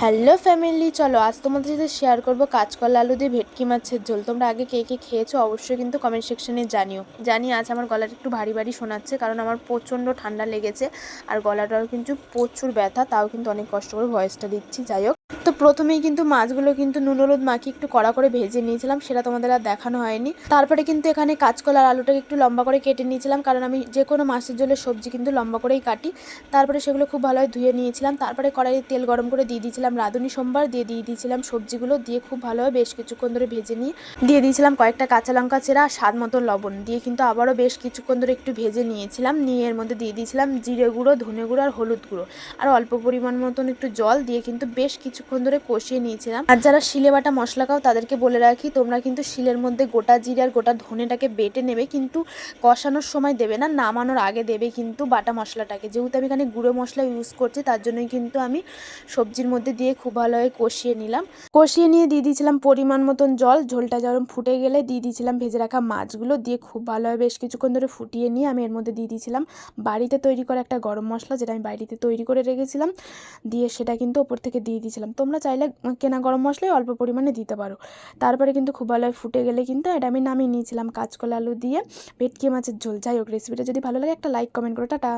Hello family, চলো আজ তোমাদের সাথে শেয়ার করব কাঁচকলা আলু দিয়ে ভেটকি মাছের ঝোল। তোমরা আগে কে কে খেয়েছো অবশ্যই কিন্তু কমেন্ট সেকশনে জানিও। জানি আজ আমার গলাটা একটু ভারী ভারী শোনাচ্ছে কারণ আমার প্রচণ্ড ঠান্ডা লেগেছে আর গলাটাও কিন্তু প্রচুর ব্যথা, তাও কিন্তু অনেক কষ্ট করে ভয়েসটা দিচ্ছি, যাই হোক। তো প্রথমেই কিন্তু মাছগুলো কিন্তু নুন, হলুদ মাখিয়ে একটু কড়া করে ভেজে নিয়েছিলাম, সেটা তোমাদের আর দেখানো হয়নি। তারপরে কিন্তু এখানে কাঁচকলার আলুটাকে একটু লম্বা করে কেটে নিয়েছিলাম, কারণ আমি যে কোনো মাছের ঝোলের সবজি কিন্তু লম্বা করেই কাটি। তারপরে সেগুলো খুব ভালোভাবে ধুয়ে নিয়েছিলাম, তারপরে কড়াইয়ে তেল গরম করে দিয়ে দিয়েছিলাম রাঁধুনি সোমবার, দিয়ে দিয়ে দিয়েছিলাম সবজিগুলো, দিয়ে খুব ভালোভাবে বেশ কিছুক্ষণ ধরে ভেজে নিয়ে দিয়ে দিয়েছিলাম কয়েকটা কাঁচা লঙ্কা চেরা স্বাদ মতো লবণ, দিয়ে কিন্তু আবারও বেশ কিছুক্ষণ ধরে একটু ভেজে নিয়েছিলাম, নিয়ে এর মধ্যে দিয়ে দিয়েছিলাম জিরে গুঁড়ো, ধনে গুঁড়ো আর হলুদ গুঁড়ো। আর অল্প পরিমাণ মতন একটু জল দিয়ে কিন্তু বেশ কিছুক্ষণ ধরে কষিয়ে নিয়েছিলাম। আর যারা শিলে বাটা মশলা খাও, তাদেরকে বলে রাখি, তোমরা কিন্তু শিলের মধ্যে গোটা জিরে আর গোটা ধনেটাকে বেটে নেবে, কিন্তু কষানোর সময় দেবে না, নামানোর আগে দেবে কিন্তু বাটা মশলাটাকে। যেহেতু আমি এখানে গুঁড়ো মশলা ইউজ করছি, তার জন্যই কিন্তু আমি সবজির মধ্যে দিয়ে খুব ভালোভাবে কষিয়ে নিলাম। কষিয়ে নিয়ে দিয়ে দিয়েছিলাম পরিমাণ মতন জল, ঝোলটা যখন ফুটে গেলে দিয়ে দিয়েছিলাম ভেজে রাখা মাছগুলো, দিয়ে খুব ভালোভাবে বেশ কিছুক্ষণ ধরে ফুটিয়ে নিয়ে আমি এর মধ্যে দিয়ে দিয়েছিলাম বাড়িতে তৈরি করা একটা গরম মশলা, যেটা আমি বাড়িতে তৈরি করে রেখেছিলাম, দিয়ে সেটা কিন্তু ওপর থেকে দিয়ে দিয়েছিলাম। তোমরা চাইলে কেনা গরম মশলাই অল্প পরিমাণে দিতে পারো। তারপরে কিন্তু খুব ভালো ফুটে গেলে কিন্তু এটা আমি নামিয়ে নিয়েছিলাম কাঁচকলা আলু দিয়ে, ভেটকি মাছের ঝোল। যাই হোক রেসিপিটা যদি ভালো লাগে, একটা লাইক কমেন্ট করো, টাটা।